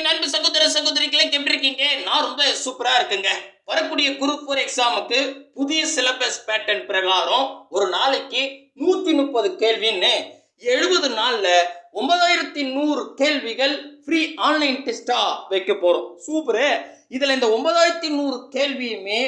என் அன்பு சகோதர சகோதரிகளை எப்படி இருக்கீங்க? நான் ரொம்ப சூப்பரா இருக்குங்க. வரக்கூடிய குரூப் ஃபோர் எக்ஸாமுக்கு புதிய சிலபஸ் பேட்டர்ன் பிரகாரம் ஒரு நாளைக்கு நூத்தி முப்பது கேள்வின்னு எழுபது நாள்ல ஒன்பதாயிரத்தி நூறு கேள்விகள் ஃப்ரீ ஆன்லைன் டெஸ்டா வைக்க போறோம். சூப்பரு இதுல இந்த ஒன்பதாயிரத்தி நூறு கேள்வியுமே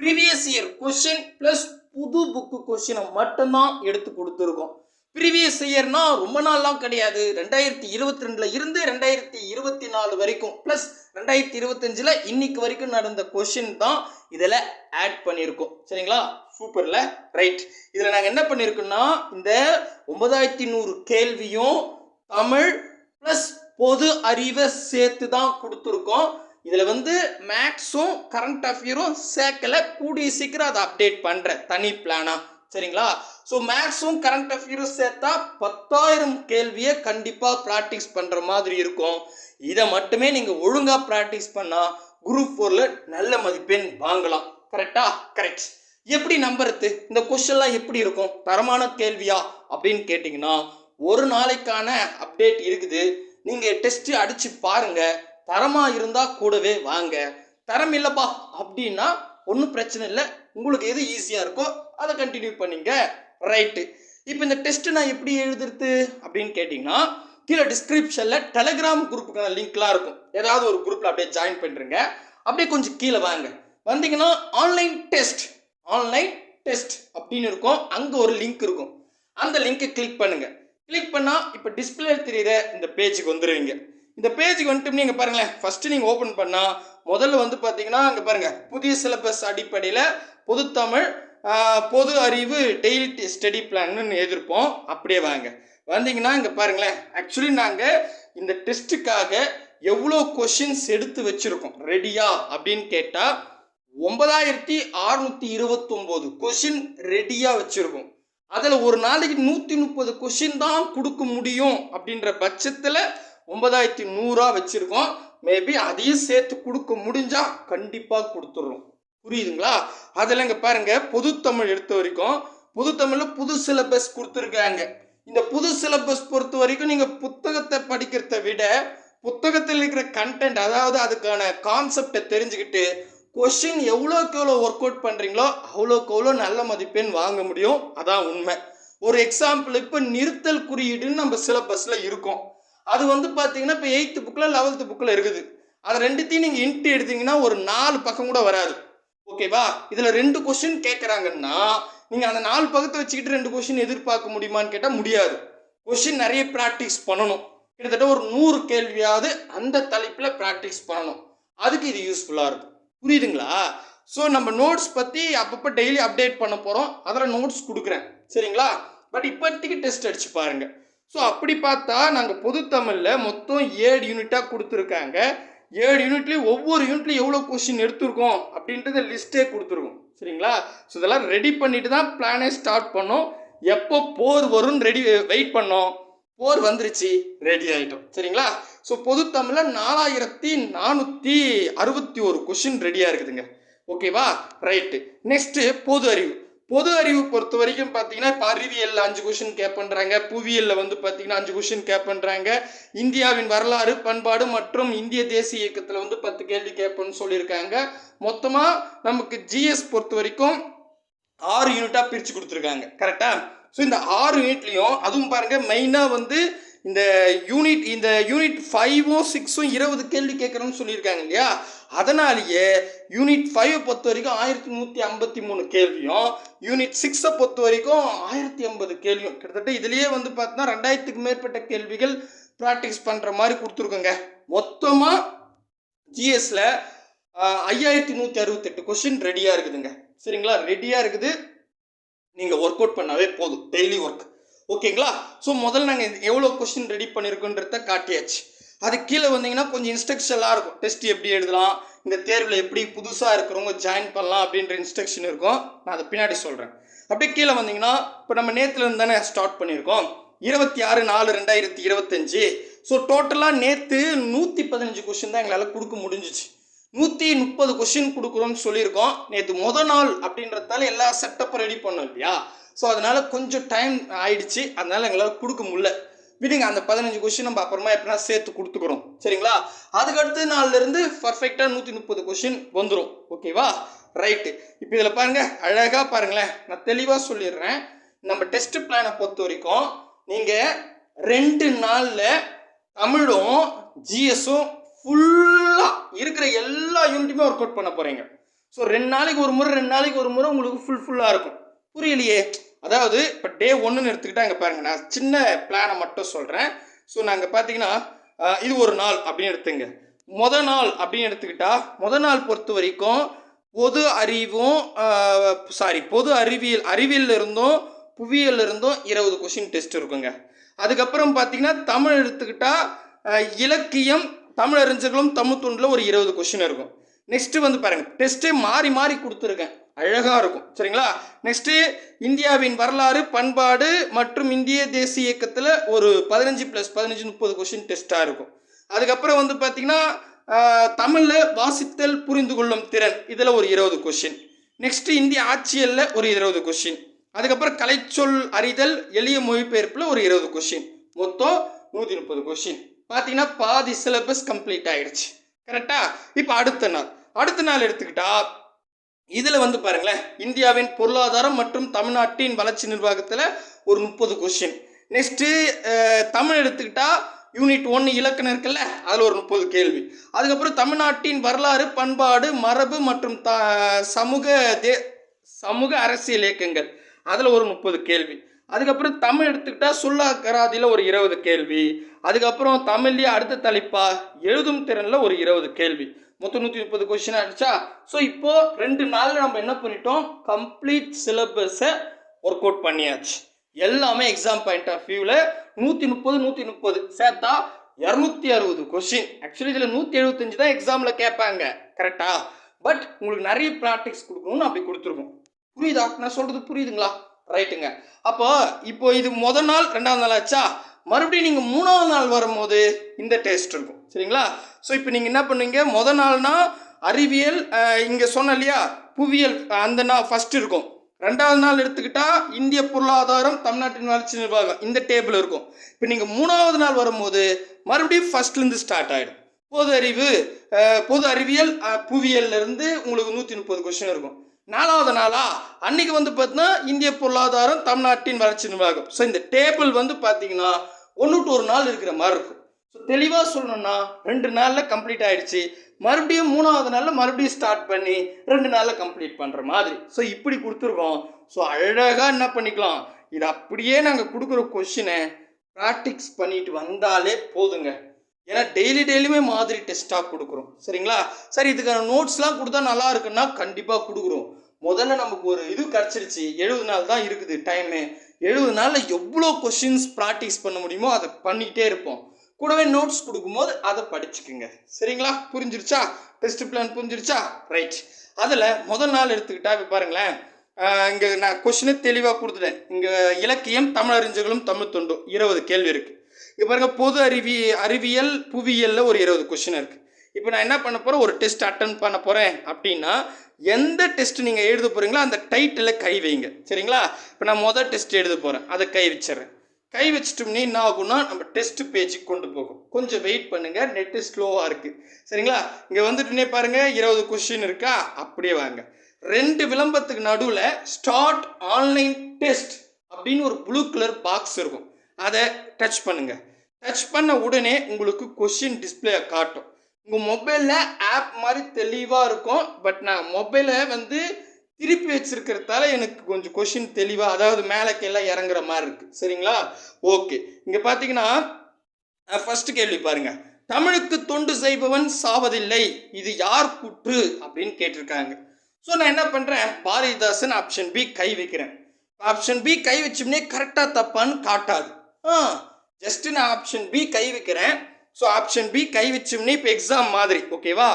ப்ரீவியஸ் இயர் கொஷின் ப்ளஸ் புது புக்கு கொஷினை மட்டும்தான் எடுத்து கொடுத்துருக்கோம். ப்ரீவியஸ் இயர்னா ரொம்ப நாள்லாம் கிடையாது. ரெண்டாயிரத்தி இருபத்தி ரெண்டுல இருந்து ரெண்டாயிரத்தி இருபத்தி நாலு வரைக்கும். ப்ளஸ் ரெண்டாயிரத்தி இருபத்தஞ்சில் இன்னைக்கு வரைக்கும் நடந்த கொஷின் தான் இதில் ஆட் பண்ணியிருக்கோம். சரிங்களா? சூப்பரில் ரைட் இதில் நாங்கள் என்ன பண்ணியிருக்கோம்னா இந்த ஒன்பதாயிரத்தி நூறு கேள்வியும் தமிழ் ப்ளஸ் பொது அறிவை சேர்த்து தான் கொடுத்துருக்கோம். இதில் வந்து மேக்ஸும் கரண்ட் அஃபேரும் சேர்க்கலை. கூடிய சீக்கிரம் அதை அப்டேட் பண்ணுறேன் தனி பிளானாக சரிங்களா? ஸோ மேக்ஸும் கரண்ட் அஃபேர்ஸ் சேர்த்தா பத்தாயிரம் கேள்வியை கண்டிப்பாக ப்ராக்டிஸ் பண்ணுற மாதிரி இருக்கும். இதை மட்டுமே நீங்கள் ஒழுங்காக ப்ராக்டிஸ் பண்ணால் குரூப் ஃபோரில் நல்ல மதிப்பெண் வாங்கலாம். கரெக்டா கரெக்ட் எப்படி நம்புறது? இந்த கொஸ்டின்லாம் எப்படி இருக்கும்? தரமான கேள்வியா? அப்படின்னு கேட்டிங்கன்னா ஒரு நாளைக்கான அப்டேட் இருக்குது. நீங்கள் டெஸ்ட்டு அடித்து பாருங்கள் தரமாக இருந்தால் கூடவே வாங்க. தரம் இல்லைப்பா அப்படின்னா ஒன்றும் பிரச்சனை இல்லை. உங்களுக்கு எது ஈஸியாக இருக்கோ அதை கண்டினியூ பண்ணிங்க. ரைட்டு இப்போ இந்த டெஸ்ட்டு நான் எப்படி எழுதுறது அப்படின்னு கேட்டிங்கன்னா கீழே டிஸ்கிரிப்ஷனில் டெலகிராம் குரூப்புக்கான லிங்க்லாம் இருக்கும். ஏதாவது ஒரு குரூப்பில் அப்படியே ஜாயின் பண்ணுறங்க அப்படியே கொஞ்சம் கீழே வாங்க. வந்தீங்கன்னா ஆன்லைன் டெஸ்ட் ஆன்லைன் டெஸ்ட் அப்படின்னு இருக்கும். அங்கே ஒரு லிங்க் இருக்கும். அந்த லிங்க்கை கிளிக் பண்ணுங்கள் கிளிக் பண்ணால் இப்போ டிஸ்பிளே தெரியுற இந்த பேஜுக்கு வந்துடுவீங்க இந்த பேஜுக்கு வந்துட்டு நீங்கள் பாருங்களேன். ஃபஸ்ட்டு நீங்கள் ஓப்பன் பண்ணால் முதல்ல வந்து பார்த்தீங்கன்னா அங்கே பாருங்கள் புதிய சிலபஸ் அடிப்படையில் பொதுத்தமிழ் பொது அறிவு டெய்லி ஸ்டடி பிளான்னு எதிர்ப்போம். அப்படியே வாங்க. வந்தீங்கன்னா இங்கே பாருங்களேன். ஆக்சுவலி நாங்கள் இந்த டெஸ்ட்டுக்காக எவ்வளோ கொஷின்ஸ் எடுத்து வச்சுருக்கோம். ரெடியா அப்படின்னு கேட்டால் ஒன்பதாயிரத்தி அறுநூற்றி இருபத்தொம்போது கொஷின் ரெடியாக வச்சுருக்கோம். அதில் ஒரு நாளைக்கு நூற்றி முப்பது கொஷின் தான் கொடுக்க முடியும் அப்படின்ற பட்சத்தில் ஒன்பதாயிரத்தி நூறாக வச்சுருக்கோம். மேபி அதையும் சேர்த்து கொடுக்க முடிஞ்சால் கண்டிப்பாக கொடுத்துட்றோம் புரியுதுங்களா? அதில் இங்கே பாருங்க பொதுத்தமிழ் எடுத்த வரைக்கும் பொதுத்தமிழில் புது சிலபஸ் கொடுத்துருக்காங்க இந்த புது சிலபஸ் பொறுத்த வரைக்கும் நீங்கள் புத்தகத்தை படிக்கிறத விட புத்தகத்தில் இருக்கிற கண்டென்ட் அதாவது அதுக்கான கான்செப்டை தெரிஞ்சுக்கிட்டு கொஷின் எவ்வளோக்கு எவ்வளோ ஒர்க் அவுட் பண்ணுறீங்களோ அவ்வளோக்கு எவ்வளோ நல்ல மதிப்பெண் வாங்க முடியும். அதான் உண்மை. ஒரு எக்ஸாம்பிள் இப்போ நிறுத்தல் குறியீடுன்னு நம்ம சிலபஸில் இருக்கும். அது வந்து பார்த்தீங்கன்னா இப்போ எயித்து புக்கில் லெவல்த்து புக்கில் இருக்குது. அது ரெண்டுத்தையும் நீங்கள் இன்ட்டு எடுத்தீங்கன்னா ஒரு நாலு பக்கம் கூட வராது. ஓகேவா? இதில் ரெண்டு கொஷின் கேட்குறாங்கன்னா நீங்கள் அந்த நாலு பக்கத்தை வச்சுக்கிட்டு ரெண்டு கொஷின் எதிர்பார்க்க முடியுமான்னு கேட்டால் முடியாது. கொஷின் நிறைய ப்ராக்டிஸ் பண்ணணும். கிட்டத்தட்ட ஒரு நூறு கேள்வியாவது அந்த தலைப்பில் ப்ராக்டிஸ் பண்ணணும். அதுக்கு இது யூஸ்ஃபுல்லாக இருக்கும். புரியுதுங்களா? ஸோ நம்ம நோட்ஸ் பற்றி அப்பப்போ டெய்லி அப்டேட் பண்ண போகிறோம் அதில் நோட்ஸ் கொடுக்குறேன். சரிங்களா? பட் இப்போதைக்கு டெஸ்ட் அடிச்சு பாருங்கள் ஸோ அப்படி பார்த்தா நாங்கள் பொதுத்தமிழில் மொத்தம் ஏழு யூனிட்டாக கொடுத்துருக்காங்க. ஏழு யூனிட்லேயும் ஒவ்வொரு யூனிட்லையும் எவ்வளோ கொஷின் எடுத்திருக்கோம் அப்படின்றத லிஸ்ட்டே கொடுத்துருக்கோம் சரிங்களா? ஸோ இதெல்லாம் ரெடி பண்ணிட்டு தான் பிளானே ஸ்டார்ட் பண்ணோம். எப்போ போர் வரும்னு ரெடி வெயிட் பண்ணோம். போர் வந்துருச்சு ரெடி ஆகிட்டோம் சரிங்களா? ஸோ பொதுத்தமிழில் நாலாயிரத்தி நானூற்றி அறுபத்தி ஒரு கொஷின் ரெடியாக இருக்குதுங்க. ஓகேவா ரைட்டு நெக்ஸ்ட்டு பொது அறிவு. பொது அறிவு பொறுத்த வரைக்கும் பார்த்தீங்கன்னா இப்போ அறிவியலில் அஞ்சு கொஷின் கேட்பண்றாங்க புவியியலில் வந்து பார்த்தீங்கன்னா அஞ்சு கொஷின் கேட்பண்றாங்க இந்தியாவின் வரலாறு பண்பாடு மற்றும் இந்திய தேசிய இயக்கத்தில் வந்து பத்து கேள்வி கேட்பேன்னு சொல்லியிருக்காங்க. மொத்தமாக நமக்கு ஜிஎஸ் பொறுத்த வரைக்கும் ஆறு யூனிட்டாக பிரித்து கொடுத்துருக்காங்க. கரெக்டாக ஸோ இந்த ஆறு யூனிட்லேயும் அதுவும் பாருங்கள் மெயினாக வந்து இந்த யூனிட் இந்த யூனிட் ஃபைவும் சிக்ஸும் இருபது கேள்வி கேட்குறோன்னு சொல்லியிருக்காங்க இல்லையா? அதனாலேயே யூனிட் ஃபைவ் பொறுத்த வரைக்கும் ஆயிரத்தி நூற்றி ஐம்பத்தி மூணு கேள்வியும் யூனிட் சிக்ஸை பொறுத்த வரைக்கும் ஆயிரத்தி ஐம்பது கேள்வியும். கிட்டத்தட்ட இதுலேயே வந்து பார்த்தோன்னா ரெண்டாயிரத்துக்கு மேற்பட்ட கேள்விகள் ப்ராக்டிஸ் பண்ணுற மாதிரி கொடுத்துருக்கோங்க. மொத்தமாக ஜிஎஸ்ல ஐயாயிரத்தி நூற்றி அறுபத்தெட்டு கொஷின் ரெடியாக இருக்குதுங்க. சரிங்களா? ரெடியாக இருக்குது. நீங்கள் ஒர்க் அவுட் பண்ணாவே போதும். டெய்லி ஒர்க் ஓகேங்களா? ஸோ முதல்ல நாங்கள் எவ்வளோ கொஷின் ரெடி பண்ணியிருக்கோன்றத காட்டியாச்சு. அது கீழே வந்தீங்கன்னா கொஞ்சம் இன்ஸ்ட்ரக்ஷன்லாம் இருக்கும். டெஸ்ட் எப்படி எழுதலாம்? இந்த தேர்வில் எப்படி புதுசாக இருக்கிறவங்க ஜாயின் பண்ணலாம் அப்படின்ற இன்ஸ்ட்ரக்ஷன் இருக்கும். நான் அதை பின்னாடி சொல்கிறேன் அப்படியே கீழே வந்தீங்கன்னா இப்போ நம்ம நேற்றுலேருந்து தானே ஸ்டார்ட் பண்ணியிருக்கோம். இருபத்தி ஆறு நாலு ரெண்டாயிரத்தி இருபத்தஞ்சி. ஸோ டோட்டலாக நேற்று நூற்றி பதினஞ்சு கொஷின் தான் எங்களால் கொடுக்க முடிஞ்சிச்சு. நூற்றி முப்பது கொஷின் கொடுக்குறோம்னு சொல்லியிருக்கோம். நேற்று முத நாள் அப்படின்றதால எல்லா செட்டப்பும் ரெடி பண்ணோம் இல்லையா? ஸோ அதனால் கொஞ்சம் டைம் ஆயிடுச்சு. அதனால் எங்களால் கொடுக்க முடியல. விடுங்க அந்த பதினஞ்சு கொஷின் நம்ம அப்புறமா எப்படின்னா சேர்த்து கொடுத்துக்கிறோம். சரிங்களா? அதுக்கு அடுத்த பர்ஃபெக்டாக நூற்றி முப்பது கொஷின் வந்துடும் ஓகேவா ரைட்டு இப்போ இதில் பாருங்கள் அழகாக பாருங்களேன். நான் தெளிவாக சொல்லிடுறேன். நம்ம டெஸ்ட் பிளானை பொறுத்த வரைக்கும் நீங்கள் ரெண்டு நாளில் தமிழும் ஜிஎஸும் ஃபுல்லாக இருக்கிற எல்லா யூனிட்டுமே ஒர்க் அவுட் பண்ண போகிறீங்க ஸோ ரெண்டு நாளைக்கு ஒரு முறை ரெண்டு நாளைக்கு ஒரு முறை உங்களுக்கு ஃபுல் ஃபுல்லாக இருக்கும். புரியலையே? அதாவது இப்போ டே ஒன்றுன்னு எடுத்துக்கிட்டா இங்கே பாருங்க நான் சின்ன பிளானை மட்டும் சொல்கிறேன் ஸோ நாங்கள் பார்த்தீங்கன்னா இது ஒரு நாள் அப்படின்னு எடுத்துங்க. மொத நாள் அப்படின்னு எடுத்துக்கிட்டா மொத நாள் பொறுத்த வரைக்கும் பொது அறிவும் சாரி பொது அறிவியல் அறிவியல்ல இருந்தும் புவியியல்ல இருந்தும் இருபது கொஷின் டெஸ்ட் இருக்குங்க. அதுக்கப்புறம் பார்த்தீங்கன்னா தமிழ் எடுத்துக்கிட்டா இலக்கியம் தமிழ் அறிஞர்களும் தமிழ் தொண்டில் ஒரு இருபது கொஷின் இருக்கும். நெக்ஸ்ட்டு வந்து பாருங்கள் டெஸ்ட்டே மாறி மாறி கொடுத்துருக்கேன். அழகாக இருக்கும். சரிங்களா? நெக்ஸ்ட்டு இந்தியாவின் வரலாறு பண்பாடு மற்றும் இந்திய தேசிய இயக்கத்தில் ஒரு பதினஞ்சு ப்ளஸ் பதினஞ்சு முப்பது கொஷின் டெஸ்ட்டாக இருக்கும். அதுக்கப்புறம் வந்து பார்த்திங்கன்னா தமிழில் வாசித்தல் புரிந்து கொள்ளும் திறன். இதில் ஒரு இருபது கொஷின் நெக்ஸ்ட்டு இந்திய ஆட்சியலில் ஒரு இருபது கொஷின் அதுக்கப்புறம் கலைச்சொல் அறிதல் எளிய மொழிபெயர்ப்பில் ஒரு இருபது கொஷின் மொத்தம் நூற்றி முப்பது கொஷின் பார்த்தீங்கன்னா பாதி சிலபஸ் கம்ப்ளீட் ஆகிடுச்சு கரெக்டாக இப்போ அடுத்த நாள். அடுத்த நாள் எடுத்துக்கிட்டா இதில் வந்து பாருங்களேன் இந்தியாவின் பொருளாதாரம் மற்றும் தமிழ்நாட்டின் வளர்ச்சி நிர்வாகத்தில் ஒரு முப்பது கொஸ்டின் நெக்ஸ்ட்டு தமிழ் எடுத்துக்கிட்டா யூனிட் ஒன்று இலக்கணம் இருக்குல்ல அதில் ஒரு முப்பது கேள்வி. அதுக்கப்புறம் தமிழ்நாட்டின் வரலாறு பண்பாடு மரபு மற்றும் த சமூக தே சமூக அரசியல் இயக்கங்கள் அதில் ஒரு முப்பது கேள்வி. அதுக்கப்புறம் தமிழ் எடுத்துக்கிட்டால் சொல்லாக்கராதியில் ஒரு இருபது கேள்வி. அதுக்கப்புறம் தமிழ்லேயே அடுத்த தலைப்பா எழுதும் திறனில் ஒரு இருபது கேள்வி. மொத்தம் நூற்றி முப்பது கொஷின் ஆயிடுச்சா? ஸோ இப்போது ரெண்டு நாளில் நம்ம என்ன பண்ணிட்டோம்? கம்ப்ளீட் சிலபஸை ஒர்க் அவுட் பண்ணியாச்சு. எல்லாமே எக்ஸாம் பாயிண்ட் ஆஃப் வியூவில் நூற்றி முப்பது நூற்றி முப்பது. சேர்த்தா இரநூத்தி அறுபது கொஷின் ஆக்சுவலி இதில் நூற்றி எழுபத்தஞ்சு தான் எக்ஸாமில் கேட்பாங்க. கரெக்டா பட் உங்களுக்கு நிறைய ப்ராக்டிக்ஸ் கொடுக்கணும்னு அப்படி கொடுத்துருக்கோம். புரியுதா? நான் சொல்கிறது புரியுதுங்களா? ரைட்டுங்க அப்போ இப்போ இது முதல் நாள் ரெண்டாவது நாள் ஆச்சா? மறுபடியும் நீங்கள் மூணாவது நாள் வரும்போது இந்த டேஸ்ட் இருக்கும். சரிங்களா? ஸோ இப்போ நீங்கள் என்ன பண்ணுவீங்க? மொதல் நாள்னா அறிவியல் இங்கே சொன்ன இல்லையா? புவியியல் அந்த நாள் ஃபஸ்ட் இருக்கும். ரெண்டாவது நாள் எடுத்துக்கிட்டா இந்திய பொருளாதாரம் தமிழ்நாட்டின் வளர்ச்சி நிர்வாகம் இந்த டேபிள் இருக்கும். இப்போ நீங்கள் மூணாவது நாள் வரும்போது மறுபடியும் ஃபஸ்ட்லேருந்து ஸ்டார்ட் ஆகிடும் பொது அறிவு பொது அறிவியல் புவியியல்லேருந்து உங்களுக்கு நூற்றி முப்பது கொஸ்டின் இருக்கும். நாலாவது நாளா அன்னைக்கு வந்து பார்த்தீங்கன்னா இந்திய பொருளாதாரம் தமிழ்நாட்டின் வளர்ச்சி நிர்வாகம். ஸோ இந்த டேபிள் வந்து பார்த்தீங்கன்னா ஒன்று டு ஒரு நாள் இருக்கிற மாதிரி இருக்கும். ஸோ தெளிவாக சொல்லணும்னா ரெண்டு நாளில் கம்ப்ளீட் ஆயிடுச்சு. மறுபடியும் மூணாவது நாளில் மறுபடியும் ஸ்டார்ட் பண்ணி ரெண்டு நாளில் கம்ப்ளீட் பண்ணுற மாதிரி. ஸோ இப்படி கொடுத்துருக்கோம். ஸோ அழகாக என்ன பண்ணிக்கலாம்? இது அப்படியே நாங்கள் கொடுக்குற கொஷினை ப்ராக்டிக்ஸ் பண்ணிட்டு வந்தாலே போதுங்க. ஏன்னா டெய்லி டெய்லியுமே மாதிரி டெஸ்ட்டாக கொடுக்குறோம். சரிங்களா? சரி இதுக்கான நோட்ஸ்லாம் கொடுத்தா நல்லா இருக்குன்னா கண்டிப்பாக கொடுக்குறோம். முதல்ல நமக்கு ஒரு இது கிடச்சிருச்சு. எழுபது நாள் தான் இருக்குது டைமு எழுபது நாளில் எவ்வளோ கொஷின்ஸ் ப்ராக்டிஸ் பண்ண முடியுமோ அதை பண்ணிக்கிட்டே இருப்போம். கூடவே நோட்ஸ் கொடுக்கும்போது அதை படிச்சுக்குங்க. சரிங்களா? புரிஞ்சிருச்சா? டெஸ்ட் பிளான் புரிஞ்சிருச்சா? ரைட் அதில் முதல் நாள் எடுத்துக்கிட்டா இப்போ பாருங்களேன். இங்கே நான் கொஷினை தெளிவாக கொடுத்துட்டேன். இங்கே இலக்கியம் தமிழறிஞர்களும் தமிழ் தொண்டும் இருபது கேள்வி இருக்குது இப்போ பாருங்க பொது அறிவி அறிவியல் புவியியலில் ஒரு இருபது கொஷின் இருக்குது இப்போ நான் என்ன பண்ண போகிறேன் ஒரு டெஸ்ட் அட்டன் பண்ண போகிறேன் அப்படின்னா எந்த டெஸ்ட் நீங்கள் எழுத போகிறீங்களோ அந்த டைட்டில் கை வைங்க. சரிங்களா? இப்போ நான் மொதல் டெஸ்ட் எழுத போகிறேன் அதை கை வச்சிடுறேன். கை வச்சிட்டோம்னே என்ன ஆகும்னா நம்ம டெஸ்ட் பேஜுக்கு கொண்டு போகும். கொஞ்சம் வெயிட் பண்ணுங்க நெட்டு ஸ்லோவாக இருக்குது சரிங்களா? இங்கே வந்துட்டுனே பாருங்க இருபது கொஷின் இருக்கா? அப்படியே வாங்க. ரெண்டு விளம்பரத்துக்கு நடுவில் ஸ்டார்ட் ஆன்லைன் டெஸ்ட் அப்படின்னு ஒரு ப்ளூ கலர் பாக்ஸ் இருக்கும். அதை டச் பண்ணுங்க. டச் பண்ண உடனே உங்களுக்கு கொஷின் டிஸ்பிளே காட்டும். உங்கள் மொபைலில் ஆப் மாதிரி தெளிவாக இருக்கும் பட் நான் மொபைலை வந்து திருப்பி வச்சிருக்கிறதால எனக்கு கொஞ்சம் கொஷின் தெளிவாக அதாவது மேலே கீழே இறங்குற மாதிரி இருக்குது சரிங்களா? ஓகே இங்கே பார்த்தீங்கன்னா ஃபர்ஸ்ட் கேள்வி பாருங்க. தமிழுக்கு தொண்டு செய்பவன் சாவதில்லை. இது யார் குற்று? அப்படின்னு கேட்டிருக்காங்க. ஸோ நான் என்ன பண்ணுறேன் பாரதிதாசன் ஆப்ஷன் பி கை வைக்கிறேன். ஆப்ஷன் பி கை வச்சோம்னே கரெக்டாக தப்பான்னு காட்டாது. ஆ ஜஸ்ட் நான் ஆப்ஷன் பி கை வைக்கிறேன். ஸோ ஆப்ஷன் பி கை வச்சோம்னே இப்போ எக்ஸாம் மாதிரி ஓகேவா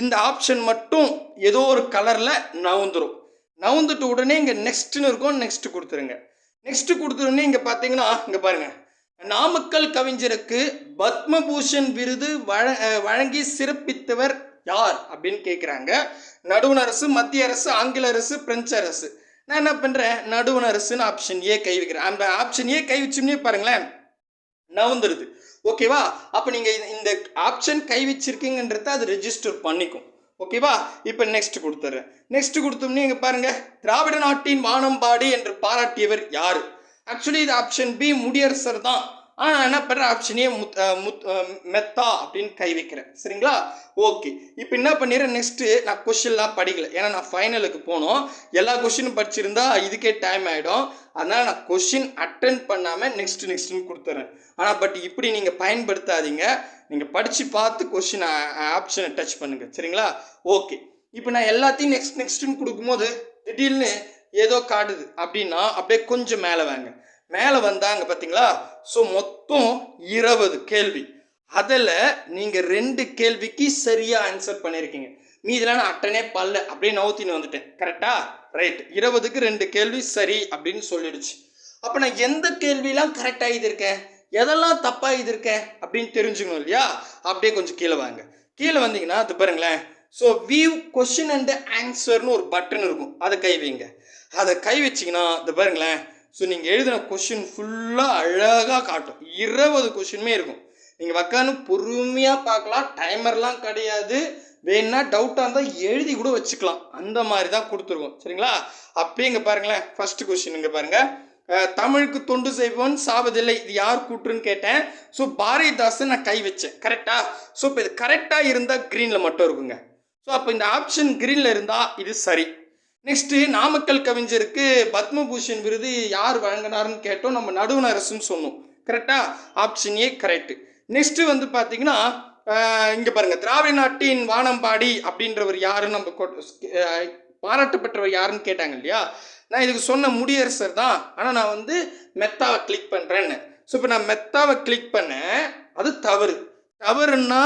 இந்த ஆப்ஷன் மட்டும் ஏதோ ஒரு கலரில் நவுந்துடும் நவுந்துட்டு உடனே இங்கே நெக்ஸ்ட்னு இருக்கும் நெக்ஸ்ட் கொடுத்துருங்க. நெக்ஸ்ட் கொடுத்துருன்னே இங்கே பார்த்தீங்கன்னா இங்கே பாருங்கள் நாமக்கல் கவிஞருக்கு பத்மபூஷன் விருது வழ வழங்கி சிறப்பித்தவர் யார் அப்படின்னு கேட்குறாங்க நடுவண் அரசு மத்திய அரசு ஆங்கில அரசு பிரெஞ்சு அரசு. நான் என்ன பண்ணுறேன் நடுவண் அரசுன்னு ஆப்ஷன் ஏ கை வைக்கிறேன். அந்த ஆப்ஷன் ஏ கை வச்சோம்னே பாருங்களேன். நவுந்துருது. ஓகேவா அப்போ நீங்கள் இந்த ஆப்ஷன் கை வச்சிருக்கீங்கன்றத அது ரெஜிஸ்டர் பண்ணிக்கும். ஓகேவா? இப்போ நெக்ஸ்ட் கொடுத்துட்றேன் நெக்ஸ்ட் கொடுத்தோம்னே இங்கே பாருங்கள் திராவிட நாட்டின் வானம்பாடி என்று பாராட்டியவர் யார்? ஆக்சுவலி இது ஆப்ஷன் பி முடியரசர் தான். ஆனால் நான் என்ன பண்ணுறேன் ஆப்ஷனே முத் முத் மெத்தா அப்படின்னு கை வைக்கிறேன். சரிங்களா? ஓகே. இப்போ என்ன பண்ணிடுறேன் நெக்ஸ்ட்டு நான் கொஷின்லாம் படிக்கல. ஏன்னா நான் ஃபைனலுக்கு போனோம். எல்லா கொஷினும் படிச்சிருந்தா இதுக்கே டைம் ஆகிடும் அதனால் நான் கொஷின் அட்டன் பண்ணாமல் நெக்ஸ்ட் நெக்ஸ்ட்னு கொடுத்துட்றேன் ஆனால் பட் இப்படி நீங்கள் பயன்படுத்தாதீங்க. நீங்கள் படித்து பார்த்து கொஷின் ஆப்ஷனை டச் பண்ணுங்கள் சரிங்களா? ஓகே. இப்போ நான் எல்லாத்தையும் நெக்ஸ்ட் நெக்ஸ்ட்டுன்னு கொடுக்கும்போது திடீர்னு ஏதோ காட்டுது. அப்படின்னா அப்படியே கொஞ்சம் மேலே வாங்க. மேலே வந்தாங்க பார்த்தீங்களா ஸோ மொத்தம் இருபது கேள்வி. அதில் நீங்கள் ரெண்டு கேள்விக்கு சரியாக ஆன்சர் பண்ணியிருக்கீங்க மீதெல்லாம் நான் அட்டனே பல்ல அப்படியே நவுத்தின்னு வந்துட்டேன். கரெக்டா ரைட் இருபதுக்கு ரெண்டு கேள்வி சரி அப்படின்னு சொல்லிடுச்சு. அப்போ நான் எந்த கேள்வியெல்லாம் கரெக்டாக எழுதியிருக்கேன்? எதெல்லாம் தப்பாக எழுதியிருக்கேன்? அப்படின்னு தெரிஞ்சுக்கணும் இல்லையா? அப்படியே கொஞ்சம் கீழே வாங்க. கீழே வந்தீங்கன்னா அது பாருங்களேன். ஸோ வியூ கொஷின் அண்ட் ஆன்சர்னு ஒரு பட்டன் இருக்கும். அதை கை வைங்க. அதை கை வச்சிங்கன்னா அது பாருங்களேன் ஸோ நீங்கள் எழுதின கொஷின் ஃபுல்லாக அழகாக காட்டும். இருபது கொஷினுமே இருக்கும். நீங்கள் உக்காந்து பொறுமையாக பார்க்கலாம். டைமர்லாம் கிடையாது. வேணா டவுட்டாக இருந்தால் எழுதி கூட வச்சுக்கலாம். அந்த மாதிரி தான் கொடுத்துருக்கோம் சரிங்களா? அப்படியே இங்கே பாருங்களேன். ஃபஸ்ட்டு கொஷின் இங்கே பாருங்கள் தமிழுக்கு தொண்டு செய்வோன் சாவதில்லை. இது யார் கூற்றுன்னு கேட்டேன். ஸோ பாரதிதாசன் நான் கை வச்சேன். கரெக்டாக ஸோ இப்போ இது கரெக்டாக இருந்தால் க்ரீனில் மட்டும் இருக்குங்க. ஸோ அப்போ இந்த ஆப்ஷன் க்ரீனில் இருந்தால் இது சரி. நெக்ஸ்ட்டு நாமக்கல் கவிஞருக்கு பத்மபூஷன் விருது யார் வழங்கினாருன்னு கேட்டோம். நம்ம நடுவண் அரசுன்னு சொன்னோம். கரெக்டா ஆப்ஷன் ஏ கரெக்ட் நெக்ஸ்ட்டு வந்து பார்த்தீங்கன்னா இங்கே பாருங்கள் திராவிட நாட்டின் வானம்பாடி அப்படின்றவர் யாருன்னு நம்ம கொ- பாராட்டப்பட்டவர் யாருன்னு கேட்டாங்க இல்லையா? நான் இதுக்கு சொன்ன முடியரசர் தான். ஆனால் நான் வந்து மெத்தாவை கிளிக் பண்ணுறேன்னு ஸோ இப்போ நான் மெத்தாவை கிளிக் பண்ணேன் அது தவறு. தவறுன்னா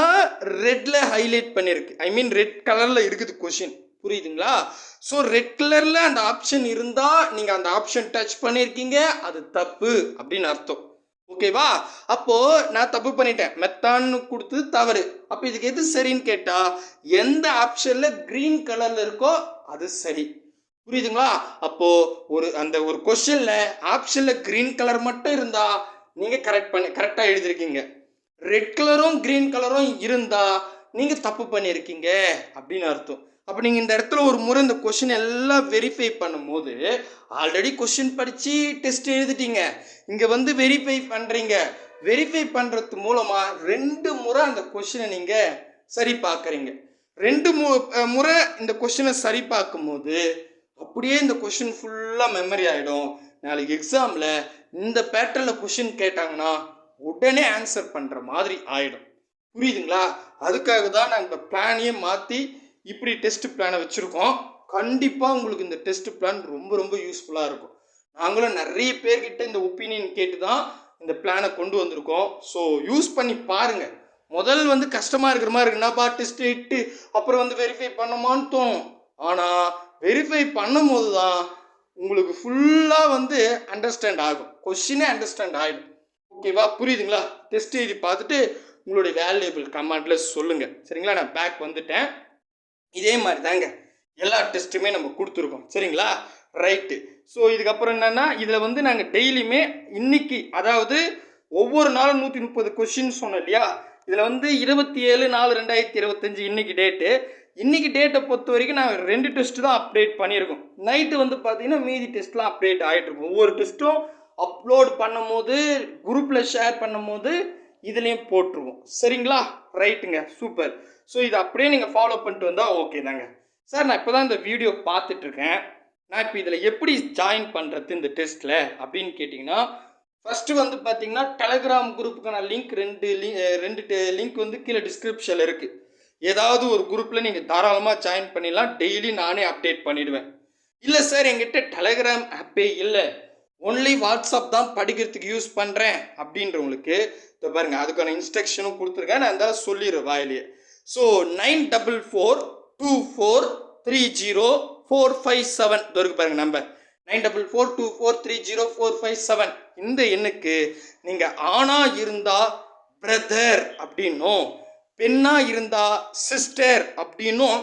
ரெட்டில் ஹைலைட் பண்ணியிருக்கு ஐ மீன் ரெட் கலரில் இருக்குது கொஷின் புரியுதுங்களா? ஸோ ரெட் கலரில் அந்த ஆப்ஷன் இருந்தால் நீங்கள் அந்த ஆப்ஷன் டச் பண்ணியிருக்கீங்க அது தப்பு அப்படின்னு அர்த்தம். ஓகேவா அப்போது நான் தப்பு பண்ணிட்டேன். மெத்தான்னு கொடுத்தது தவறு. அப்போ இதுக்கு எது சரின்னு கேட்டால் எந்த ஆப்ஷனில் க்ரீன் கலரில் இருக்கோ அது சரி. புரியுதுங்களா? அப்போ ஒரு அந்த ஒரு கொஷனில் ஆப்ஷனில் க்ரீன் கலர் மட்டும் இருந்தால் நீங்கள் கரெக்ட் பண்ணி கரெக்டாக எழுதிருக்கீங்க. ரெட் கலரும் க்ரீன் கலரும் இருந்தால் நீங்கள் தப்பு பண்ணியிருக்கீங்க அப்படின்னு அர்த்தம். அப்போ நீங்கள் இந்த இடத்துல ஒரு முறை இந்த கொஷின் எல்லாம் வெரிஃபை பண்ணும்போது ஆல்ரெடி கொஷின் படித்து டெஸ்ட் எழுதிட்டீங்க. இங்கே வந்து வெரிஃபை பண்ணுறீங்க வெரிஃபை பண்ணுறது மூலமாக ரெண்டு முறை அந்த கொஷினை நீங்கள் சரி பார்க்குறீங்க. ரெண்டு மு முறை இந்த கொஷினை சரி பார்க்கும்போது அப்படியே இந்த கொஷின் ஃபுல்லாக மெமரி ஆகிடும் நாளைக்கு எக்ஸாமில் இந்த பேட்டர்னில் கொஷின் கேட்டாங்கன்னா உடனே ஆன்சர் பண்ணுற மாதிரி ஆகிடும் புரியுதுங்களா? அதுக்காக தான் நான் இந்த பிளானையே மாற்றி இப்படி டெஸ்ட் பிளானை வச்சுருக்கோம். கண்டிப்பாக உங்களுக்கு இந்த டெஸ்ட் பிளான் ரொம்ப ரொம்ப யூஸ்ஃபுல்லாக இருக்கும். நாங்களும் நிறைய பேர்கிட்ட இந்த ஒப்பீனியன் கேட்டு தான் இந்த பிளானை கொண்டு வந்திருக்கோம். ஸோ யூஸ் பண்ணி பாருங்கள் முதல் வந்து கஷ்டமாக இருக்கிற மாதிரி இருக்குன்னா பா டெஸ்ட் இட்டு அப்புறம் வந்து வெரிஃபை பண்ணுமான்னு தோணும் ஆனால் வெரிஃபை பண்ணும்போது தான் உங்களுக்கு ஃபுல்லாக வந்து அண்டர்ஸ்டாண்ட் ஆகும். கொஷினே அண்டர்ஸ்டாண்ட் ஆகிடும் ஓகேவா புரியுதுங்களா? டெஸ்ட் எழுதி பார்த்துட்டு உங்களுடைய வேல்யூபிள் கமெண்ட்ல சொல்லுங்கள் சரிங்களா? நான் பேக் வந்துட்டேன். இதே மாதிரி தாங்க எல்லா டெஸ்ட்டுமே நம்ம கொடுத்துருக்கோம். சரிங்களா? ரைட்டு. ஸோ இதுக்கப்புறம் என்னென்னா இதில் வந்து நாங்கள் டெய்லியுமே இன்னைக்கு அதாவது ஒவ்வொரு நாளும் நூற்றி முப்பது கொஷின் சொன்னோம் இல்லையா? இதில் வந்து இருபத்தி ஏழு நாலு ரெண்டாயிரத்தி இருபத்தஞ்சி இன்றைக்கி டேட்டு இன்றைக்கி டேட்டை பொறுத்த வரைக்கும் நாங்கள் ரெண்டு டெஸ்ட்டு தான் அப்டேட் பண்ணியிருக்கோம். நைட்டு வந்து பார்த்தீங்கன்னா மீதி டெஸ்ட்லாம் அப்டேட் ஆகிட்டு இருக்கும் ஒவ்வொரு டெஸ்ட்டும் அப்லோட் பண்ணும்போது குரூப்பில் ஷேர் பண்ணும்போது இதுலேயும் போட்டுருவோம். சரிங்களா? ரைட்டுங்க. சூப்பர். ஸோ இதை அப்படியே நீங்கள் ஃபாலோ பண்ணிட்டு வந்தால் ஓகே தாங்க. சார் நான் இப்போ தான் இந்த வீடியோ பார்த்துட்ருக்கேன். நான் இப்போ இதில் எப்படி ஜாயின் பண்ணுறது இந்த டெஸ்ட்டில் அப்படின்னு கேட்டிங்கன்னா ஃபஸ்ட்டு வந்து பார்த்தீங்கன்னா டெலகிராம் குரூப்புக்கான லிங்க் ரெண்டு லிங்க் ரெண்டு லிங்க் வந்து கீழே டிஸ்கிரிப்ஷனில் இருக்குது ஏதாவது ஒரு குரூப்பில் நீங்கள் தாராளமாக ஜாயின் பண்ணிடலாம். டெய்லி நானே அப்டேட் பண்ணிடுவேன். இல்லை சார் என்கிட்ட டெலகிராம் ஆப்பே இல்லை. ஒன்லி வாட்ஸ்அப் தான் படிக்கிறதுக்கு யூஸ் பண்ணுறேன் அப்படின்றவங்களுக்கு இப்போ பாருங்கள் அதுக்கான இன்ஸ்ட்ரக்ஷனும் கொடுத்துருக்கேன். நான் இருந்தாலும் சொல்லிடுறேன் வாயிலேயே. So nine double four two four three zero four five seven இருக்கு பாருங்கள் number nine double four two four three zero four five seven இந்த எண்ணுக்கு நீங்கள் ஆணாக இருந்தால் பிரதர் அப்படின்னும் பெண்ணாக இருந்தால் சிஸ்டர் அப்படின்னும்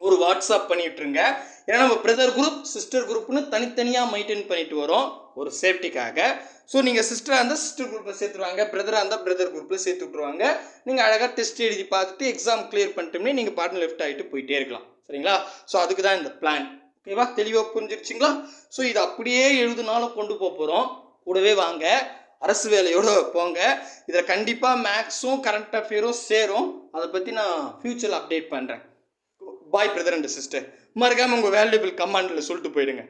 ஒரு வாட்ஸ்அப் பண்ணிட்டுருங்க ஏன்னா நம்ம பிரதர் குரூப் சிஸ்டர் குரூப்னு தனித்தனியாக மெயின்டைன் பண்ணிட்டு வரோம் ஒரு சேஃப்டிக்காக ஸோ நீங்கள் சிஸ்டராக இருந்தால் சிஸ்டர் குரூப்பில் சேர்த்துருவாங்க பிரதராக இருந்தால் பிரதர் குரூப்பில் சேர்த்து விட்ருவாங்க நீங்கள் அழகாக டெஸ்ட் எழுதி பார்த்துட்டு எக்ஸாம் கிளியர் பண்ணிட்டோம்னே நீங்கள் பாட்டு லெஃப்ட் ஆகிட்டு போயிட்டே இருக்கலாம். சரிங்களா? ஸோ அதுக்கு தான் இந்த பிளான் ஓகேவா? தெளிவாக புரிஞ்சிருச்சிங்களா? ஸோ இது அப்படியே எழுதுனாலும் கொண்டு போக போகிறோம் கூடவே வாங்க. அரசு வேலையோடு போங்க. இதில் கண்டிப்பாக மேக்ஸும் கரண்ட் அஃபேரும் சேரும். அதை பற்றி நான் ஃப்யூச்சரில் அப்டேட் பண்ணுறேன் பாய் பிரதர் அண்ட் சிஸ்டர் மறக்காமல் உங்கள் வேல்யூபிள் கமாண்டில் சொல்லிட்டு போயிடுங்க.